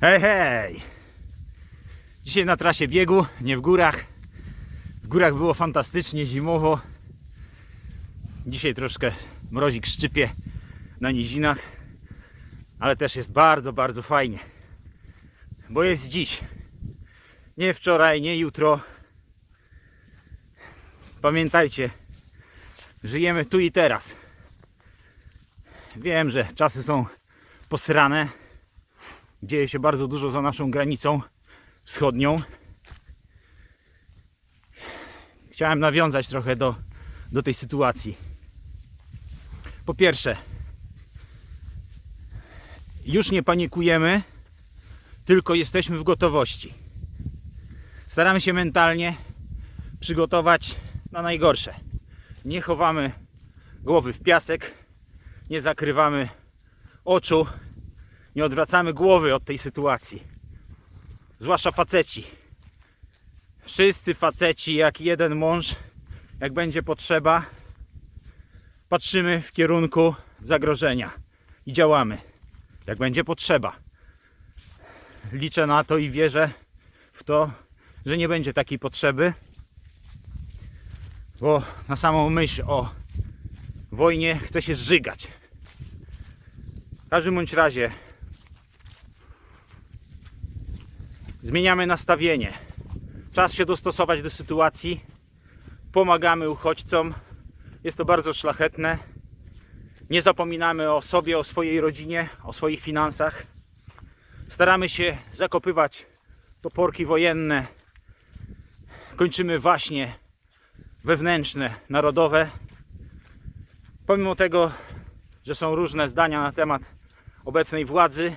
Hej, hej! Dzisiaj na trasie biegu, nie w górach. W górach było fantastycznie zimowo. Dzisiaj troszkę mrozik szczypie na nizinach, ale też jest bardzo, bardzo fajnie. Bo jest dziś. Nie wczoraj, nie jutro. Pamiętajcie, żyjemy tu i teraz. Wiem, że czasy są posrane. Dzieje się bardzo dużo za naszą granicą wschodnią. Chciałem nawiązać trochę do, do tej sytuacji. Po pierwsze, już nie panikujemy, tylko jesteśmy w gotowości. Staramy się mentalnie przygotować na najgorsze. Nie chowamy głowy w piasek, nie zakrywamy oczu, nie odwracamy głowy od tej sytuacji. Zwłaszcza faceci. Wszyscy faceci, jak jeden mąż, jak będzie potrzeba, patrzymy w kierunku zagrożenia i działamy, jak będzie potrzeba. Liczę na to i wierzę w to, że nie będzie takiej potrzeby, bo na samą myśl o wojnie chce się żygać. W każdym bądź razie zmieniamy nastawienie. Czas się dostosować do sytuacji. Pomagamy uchodźcom. Jest to bardzo szlachetne. Nie zapominamy o sobie, o swojej rodzinie, o swoich finansach. Staramy się zakopywać toporki wojenne. Kończymy właśnie wewnętrzne, narodowe. Pomimo tego, że są różne zdania na temat obecnej władzy,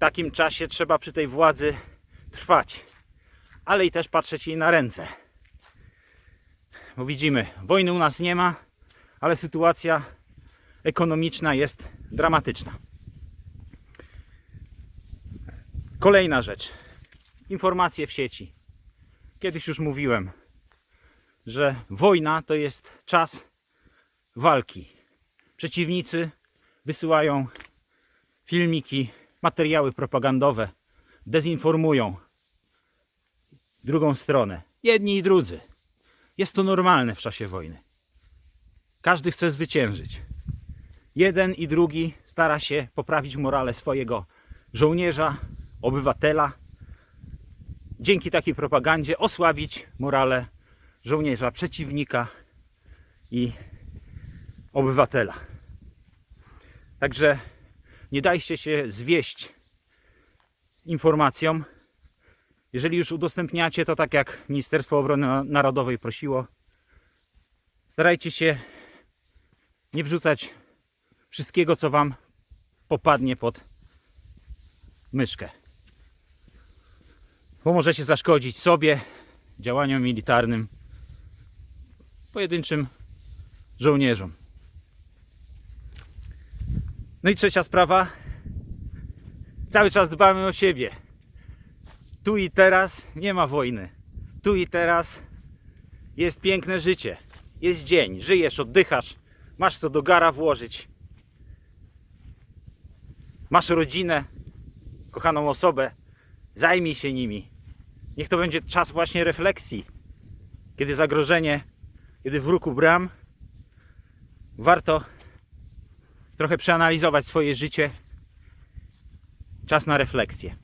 takim czasie trzeba przy tej władzy trwać, ale i też patrzeć jej na ręce. Bo widzimy, wojny u nas nie ma, ale sytuacja ekonomiczna jest dramatyczna. Kolejna rzecz. Informacje w sieci. Kiedyś już mówiłem, że wojna to jest czas walki. Przeciwnicy wysyłają filmiki, materiały propagandowe, dezinformują drugą stronę. Jedni i drudzy. Jest to normalne w czasie wojny. Każdy chce zwyciężyć. Jeden i drugi stara się poprawić morale swojego żołnierza, obywatela. Dzięki takiej propagandzie osłabić morale żołnierza, przeciwnika i obywatela. Także nie dajcie się zwieść informacjom. Jeżeli już udostępniacie to tak jak Ministerstwo Obrony Narodowej prosiło, starajcie się nie wrzucać wszystkiego, co Wam popadnie pod myszkę. Bo możecie zaszkodzić sobie, działaniom militarnym, pojedynczym żołnierzom. No i trzecia sprawa. Cały czas dbamy o siebie. Tu i teraz nie ma wojny. Tu i teraz jest piękne życie. Jest dzień, żyjesz, oddychasz, masz co do gara włożyć. Masz rodzinę, kochaną osobę. Zajmij się nimi. Niech to będzie czas właśnie refleksji. Kiedy zagrożenie, kiedy wróg u bram, warto trochę przeanalizować swoje życie. Czas na refleksję.